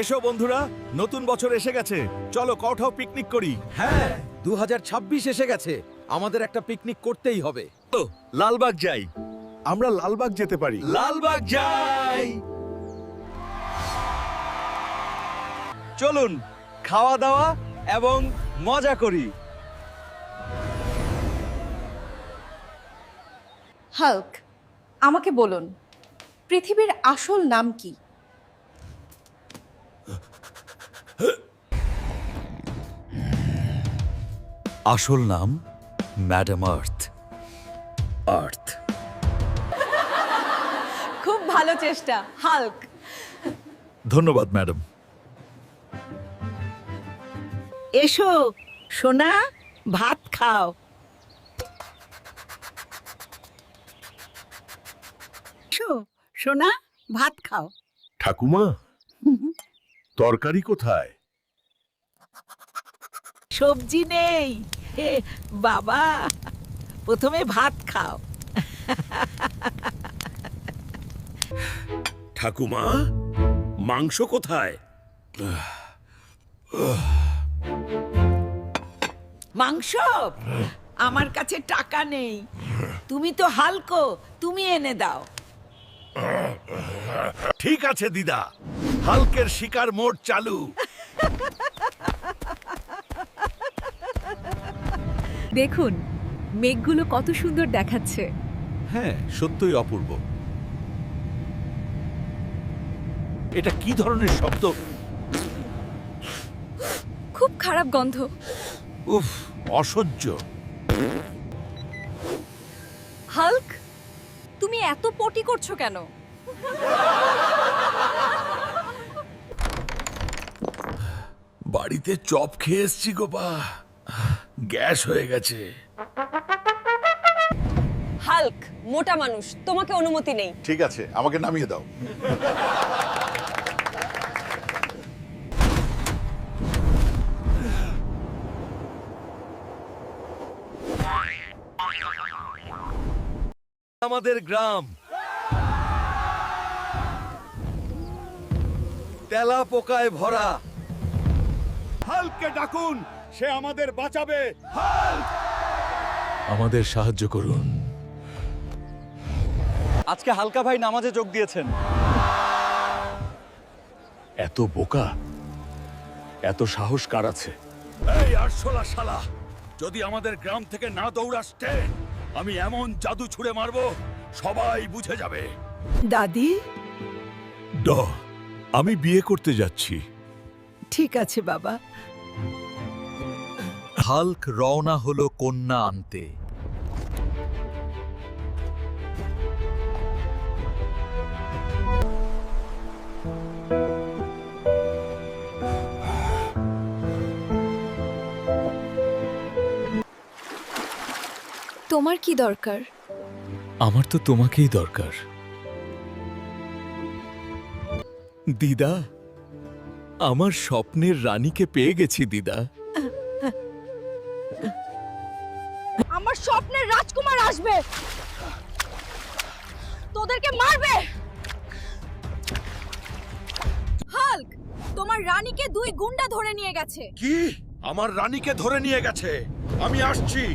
এসো বন্ধুরা নতুন বছর এসে গেছে। চলো কোথাও পিকনিক করি। হ্যাঁ দু হাজার ছাব্বিশ এসে গেছে। আমাদের একটা পিকনিক করতেই হবে। তো লালবাগ যাই। আমরা লালবাগ যেতে পারি। লালবাগ যাই। চলুন খাওয়া দাওয়া এবং মজা করি। হাল্ক আমাকে বলুন পৃথিবীর আসল নাম কি? আসল নাম ম্যাডাম আর্থ আর্থ খুব ভালো চেষ্টা হাল্ক। ধন্যবাদ ম্যাডাম। এসো সোনা ভাত খাও। এসো সোনা ভাত খাও। ঠাকুমা? তরকারি কোথায়? সবজি নেই। হে বাবা প্রথমে ভাত খাও। ঠাকুমা মাংস কোথায়? মাংস? আমার কাছে টাকা নেই। তুমি তো হালকো তুমি এনে দাও। ঠিক আছে দিদা। হালকের শিকার মোড চালু। দেখুন মেঘগুলো কত সুন্দর দেখাচ্ছে। হ্যাঁ সত্যই অপূর্ব। এটা কি ধরনের শব্দ? খুব খারাপ গন্ধ। উফ অসহ্য। হাল্ক তুমি এত পটি করছ কেন? বাড়িতে চপ খেয়ে এসছি গোপা। গ্যাস হয়ে গেছে। হাল্ক মোটা মানুষ তোমাকে অনুমতি নেই। ঠিক আছে আমাকে নামিয়ে দাও। আমাদের গ্রাম। তেলা পোকায় ভরা। হালকে ডাকুন সে আমাদের বাঁচাবে। আমাদের সাহায্য করুন। আজকে হালকা ভাই নামাজে যোগ দিয়েছেন। এত বোকা? এত সাহস কার আছে? এই আরশোলা শালা যদি আমাদের গ্রাম থেকে না দৌড়াস আমি এমন জাদু ছুঁড়ে মারবো সবাই বুঝে যাবে। দাদি? ড আমি বিয়ে করতে যাচ্ছি। ঠিক আছে বাবা। হাল্ক রওনা হলো কন্যা আনতে। তোমার কি দরকার? আমার তো তোমাকেই দরকার। দিদা আমার স্বপ্নের রানীকে পেয়ে গেছি দিদা। আমার স্বপ্নের রাজকুমার আসবে। তোদেরকে মারবে। হাল্ক তোমার রানীকে দুই গুন্ডা ধরে নিয়ে গেছে। কি? আমার রানীকে ধরে নিয়ে গেছে। আমি আসছি।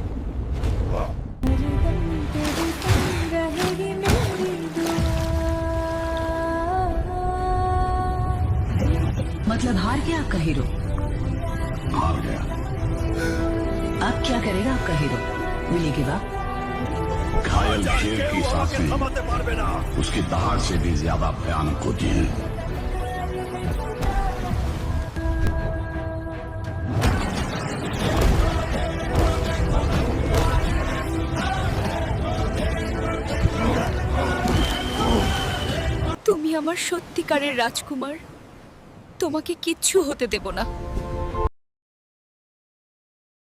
मतलब हार गया आपका हीरो हार गया अब क्या करेगा आपका हीरो विली गिव अप घायल शेर की কেউ আমাকে सांसें থামাতে পারবে না उसकी दहाड़ से भी ज्यादा भयानक होती हैं তুমি আমার সত্যিকারের রাজকুমার তোমাকে কিচ্ছু হতে দেব না।